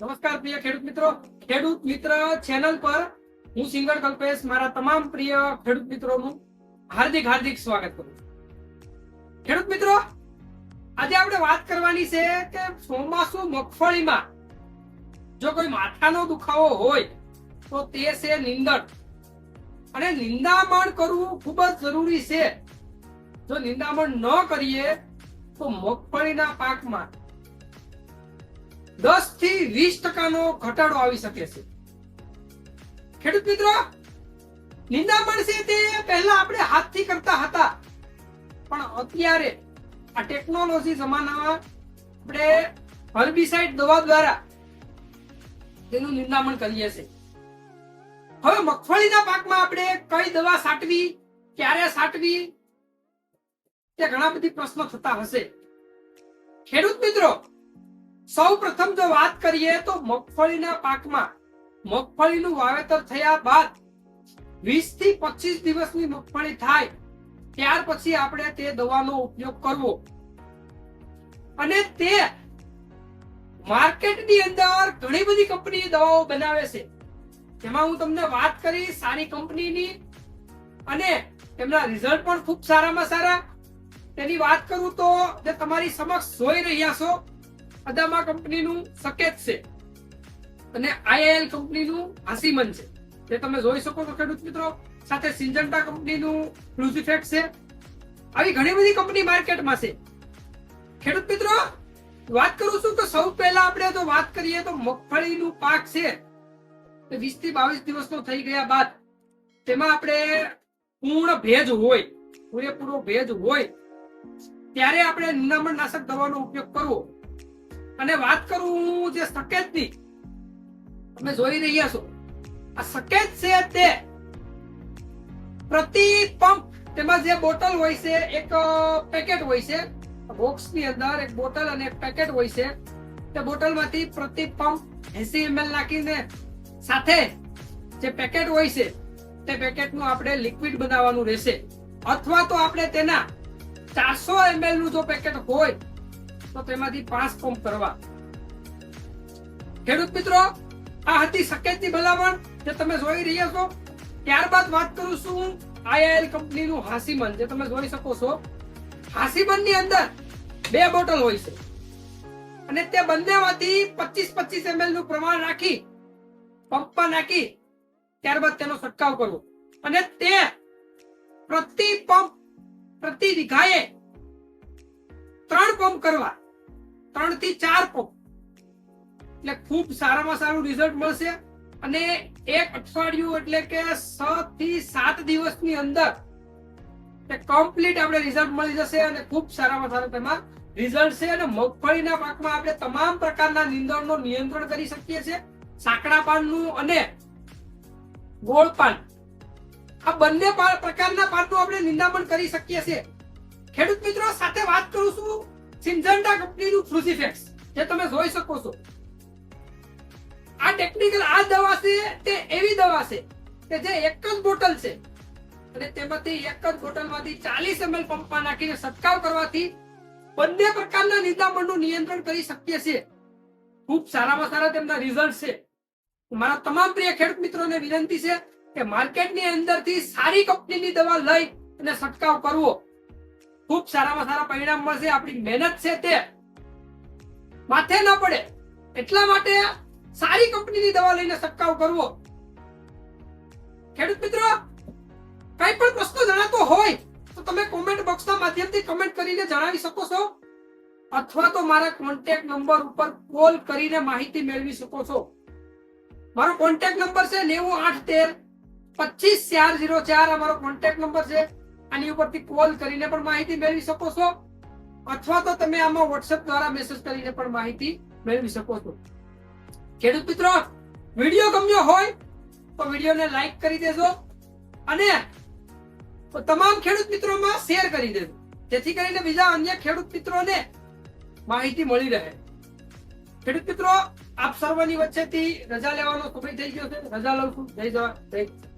નમસ્કાર પ્રિય ખેડૂત મિત્રો. ખેડૂત મિત્ર ચેનલ પર હું સિંગર કલ્પેશ, મારા તમામ પ્રિય ખેડૂત મિત્રોનું હાર્દિક હાર્દિક સ્વાગત કરું ખેડૂત મિત્રો, આજે આપણે વાત કરવાની છે કે ચોમાસુ મગફળીમાં જો કોઈ માથાનો દુખાવો હોય, તો તે છે નિંદણ. અને નિંદામણ કરવું ખૂબ જ જરૂરી છે. જો નિંદામણ ન કરીએ, તો મગફળીના પાકમાં દસથી વીસ ટકાનો ઘટાડો આવી શકે છે. ખેડૂત મિત્રો નિંદામણ છે તે પહેલા આપણે હાથથી કરતા હતા. પણ અત્યારે આ ટેકનોલોજી જમાનામાં આપણે હર્બિસાઇડ દવા દ્વારા તેનું નિંદામણ કરીએ છીએ. હવે મગફળીના પાકમાં આપણે કઈ દવા છાંટવી ક્યારે છાંટવી તે ઘણા બધી પ્રશ્નો થતા હશે. ખેડૂત મિત્રો સૌ પ્રથમ જો વાત કરીએ તો મગફળીના પાકમાં મગફળીનું વાવેતર થયા બાદ વીસથી પચીસ દિવસની મગફળી થાય, ત્યાર પછી આપણે તે દવાનો ઉપયોગ કરવો. અને તે માર્કેટની અંદર ઘણી બધી કંપની દવાઓ બનાવે છે. જેમાં હું તમને વાત કરી સારી કંપનીની અને તેમના રિઝલ્ટ પણ ખૂબ સારામાં સારા. તેની વાત કરું તો જે તમારી સમક્ષ જોઈ રહ્યા છો અદામા કંપનીનું સકેત છે. અને આઈઆઈએલ કંપનીનું આસીમન છે. જે તમે જોઈ શકો છો ખેડૂત મિત્રો. સાથે સિંજન્ટા કંપનીનું ફ્લુઝિફેક્ટ છે. આવી ઘણી બધી કંપની માર્કેટમાં છે. ખેડૂત મિત્રો, વાત કરું છું તો સૌ પહેલા આપણે જો વાત કરીએ તો મગફળીનું પાક છે. વીસથી બાવીસ દિવસનો થઈ ગયા બાદ તેમાં આપણે પૂર્ણ ભેજ હોય, પૂરેપૂરો ભેજ હોય, ત્યારે આપણે નિંદામણ નાશક દવાનો ઉપયોગ કરવો. અને વાત કરું જે સકેતની. તમે જોઈ રહ્યા છો. આ સકેત છે તે પ્રતિ પંપ તેમાં જે બોટલ હોય છે, એક પેકેટ હોય છે. બોક્સની અંદર એક બોટલ અને એક પેકેટ હોય છે. તે બોટલમાંથી પ્રતિ પંપ એસી એમએલ નાખીને સાથે જે પેકેટ હોય છે, તે પેકેટનું આપણે લિક્વિડ બનાવવાનું રહેશે. અથવા તો આપણે તેના ચારસો એમએલનું જો પેકેટ હોય તો તેમાંથી પાંચ પંપ કરવા. ખેડૂત મિત્રો, આ હતી સકેતની ભલામણ જે તમે જોઈ રહ્યા છો. ત્યારબાદ વાત કરું છું આઈઆઈએલ કંપનીનું હાસીમન, જે તમે જોઈ શકો છો. હાસીમનની અંદર બે બોટલ હોય છે. અને તે બંનેમાંથી પચીસ પચીસ એમએલનું પ્રમાણ રાખી, પંપમાં નાખી, ત્યારબાદ તેનો છંટકાવ કરવો. અને તે પ્રતિ પંપ, પ્રતિ વીઘાએ ત્રણ પંપ કરવા. ત્રણથી ચાર પગ. એટલે ખૂબ સારામાં સારું રિઝલ્ટ મળશે. અને એક અઠવાડિયું એટલે કે છ થી સાત દિવસની અંદર કમ્પ્લીટ આપણે રિઝલ્ટ મળી જશે અને ખૂબ સારામાં સારું તેમાં રિઝલ્ટ છે. અને મગફળીના પાકમાં આપણે તમામ પ્રકારના નીંદણનો નિયંત્રણ કરી શકીએ છીએ. સાંકડા પાનનું અને ગોળ પાન. આ બંને પ્રકારના પાનનું આપણે નિંદામણ કરી શકીએ છીએ. ખેડૂત મિત્રો, સાથે વાત કરું છું. સિન્જન્ટા કંપનીનું ક્રુસિફેક્સ જે તમે જોઈ શકો છો. આ ટેકનિકલ આ દવા છે તે એવી દવા છે કે જે એક જ બોટલ છે. અને તેમાંથી એક જ બોટલમાંથી ચાલીસ એમએલ પંપમાં નાખીને સત્કાર કરવાથી બંને પ્રકારના નિદામણનું નિયંત્રણ કરી શકીએ છીએ. ખૂબ સારામાં સારા તેમના રિઝલ્ટ છે. મારા તમામ પ્રિય ખેડૂત મિત્રોને વિનંતી છે કે માર્કેટની અંદરથી સારી કંપનીની દવા લઈ અને છંટકાવ કરવો. ખૂબ સારામાં સારા પરિણામ મળશે. આપણી મહેનત છે તે માથે ન પડે. એટલા માટે સારી કંપનીની દવા લઈને છંટકાવ કરવો. ખેડૂત મિત્રો, કઈ પણ પ્રશ્ન જણાતો હોય, તો તમે કોમેન્ટ બોક્સના માધ્યમથી કમેન્ટ કરીને જણાવી શકો છો. અથવા તો મારા કોન્ટેક્ટ નંબર ઉપર કોલ કરીને માહિતી મેળવી શકો છો. મારો કોન્ટેક્ટ નંબર છે નેવું આઠ તેર પચીસ ચાર જીરો ચાર. અમારો કોન્ટેક્ટ નંબર છે. આની ઉપરથી કોલ કરીને પણ માહિતી મેળવી શકો છો. અથવા તો તમે આમાં વોટ્સએપ દ્વારા મેસેજ કરીને પણ માહિતી મેળવી શકો છો. ખેડૂત મિત્રો, વીડિયો ગમ્યો હોય તો વિડીયોને લાઈક કરી દેજો અને તમામ ખેડૂત મિત્રોમાં શેર કરી દેજો. જેથી કરીને બીજા અન્ય ખેડૂત મિત્રોને માહિતી મળી રહે. ખેડૂત મિત્રો, આપ સર્વની વચ્ચેથી રજા લેવાનો સમય થઈ ગયો છે. રજા લઉં છું. જય જવા જય.